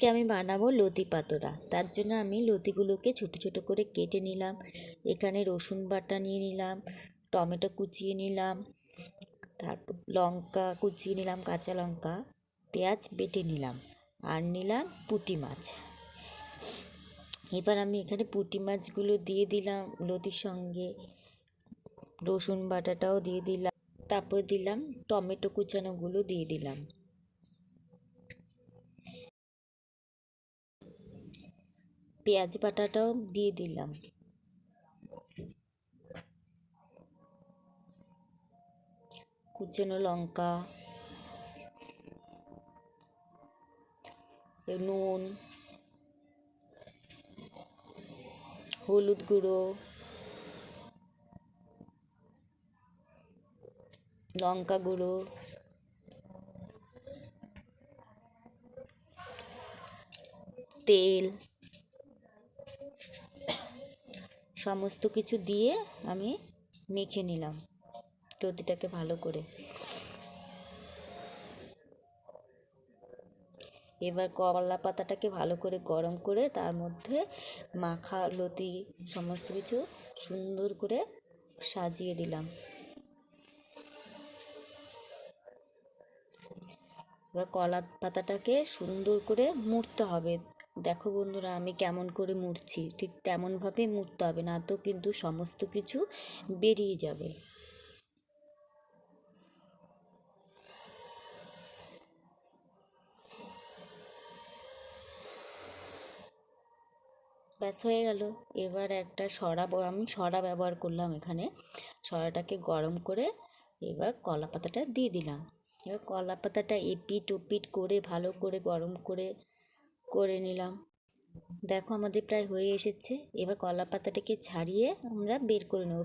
আজকে আমি বানাবো লতি পাতোড়া। তার জন্য আমি লতিগুলোকে ছোট ছোট করে কেটে নিলাম। এখানে রসুন বাটা নিয়ে নিলাম, টমেটো কুচিয়ে নিলাম, তারপর লঙ্কা কুচিয়ে নিলাম, কাঁচা লঙ্কা, পেঁয়াজ বেটে নিলাম আর নিলাম পুঁটি মাছ। এবার আমি এখানে পুঁটি মাছগুলো দিয়ে দিলাম লতির সঙ্গে, রসুন বাটাটাও দিয়ে দিলাম, তারপর দিলাম টমেটো কুচানোগুলো দিয়ে দিলাম। পেঁয়াজ বাটাটাও দিয়ে দিলাম। কুচানো লঙ্কা নুন হলুদ গুঁড়ো লঙ্কা গুঁড়ো তেল সমস্ত কিছু দিয়ে আমি মেখে নিলাম লতিটাকে ভালো করে। এবার কলা পাতাটাকে ভালো করে গরম করে তার মধ্যে মাখা, লতি সমস্ত কিছু সুন্দর করে সাজিয়ে দিলাম। এবার কলা পাতাটাকে সুন্দর করে মুড়তে হবে। দেখো বন্ধুরা, আমি কেমন করে মুড়ছি, ঠিক তেমনভাবে মুড়তে হবে না তো কিন্তু সমস্ত কিছু বেরিয়ে যাবে। ব্যাস হয়ে গেল। এবার একটা সরা আমি সরা ব্যবহার করলাম এখানে। সরাটাকে গরম করে এবার কলা পাতাটা দিয়ে দিলাম। এবার কলা পাতাটা এপিট ওপিট করে ভালো করে গরম করে করে নিলাম। দেখো আমাদের প্রায় হয়ে এসেছে। এবার কলা পাতাটাকে ছাড়িয়ে আমরা বের করে নেব।